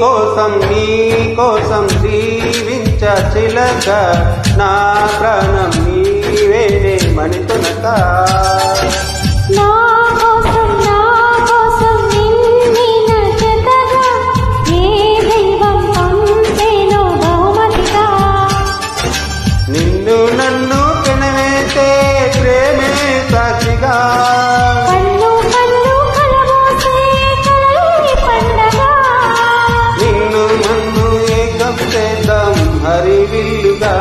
కోసం నీ కోసం జీవించ చిలక. నా ప్రాణం నీవేనే మణితునక. చేద్దాం హరివిల్లుగా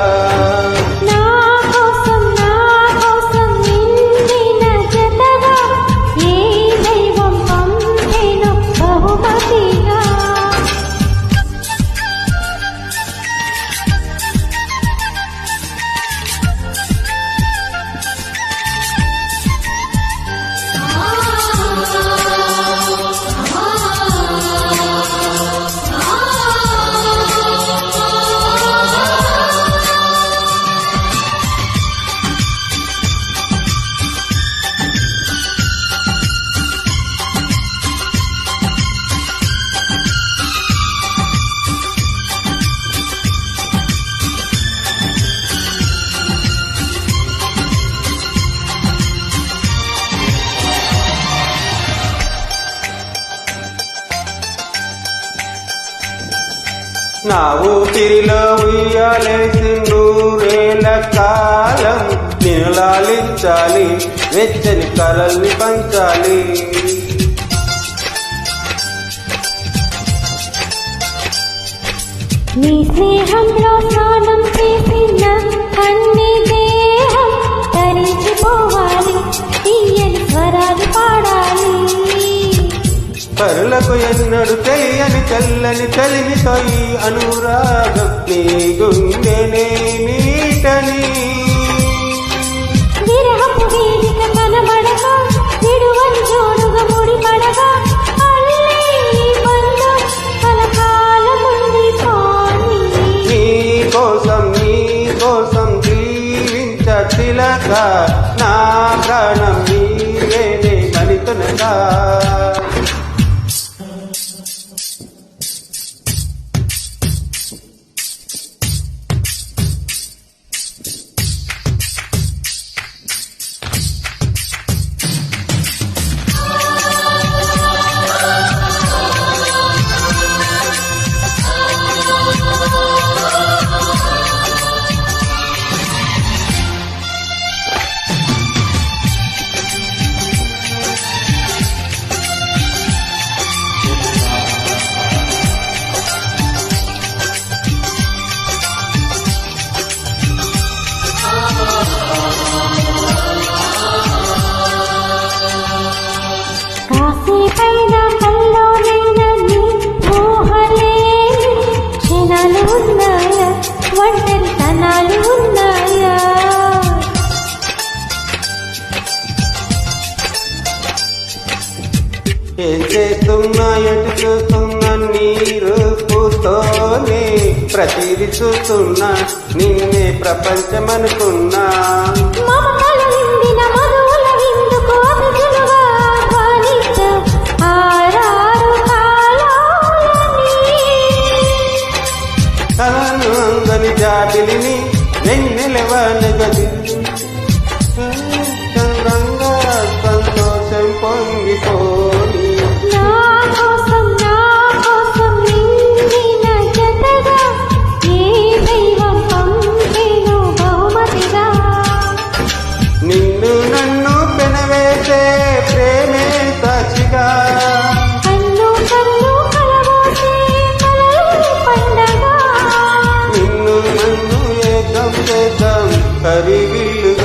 నా ఊపిరిలో ఉయ్యాలేసి నూరేల కాలం. నేను లాలించాలి వెచ్చని కలల్ని పంచాలి. నీ స్నేహంలో స్నానం చేసిన అన్ని దేహం తరించిపోవాలి. తీయని స్వరాలు పాడాలి. పరులకు ఎన్నడు తెలియని చల్లని చలిమితో ఈ అనురాగం నీ గుండెనే నీటని. కోసం నీ కోసం జీవించ చిలక నా ప్రాణం నీవేనే మణితునగా చేస్తున్నా ఎటు చూస్తున్నా నీ రూపుతోనే ప్రతిది చూస్తున్నా నిన్నే ప్రపంచమనుకున్నా మమతల నిండిన మధువుల dön Habibillah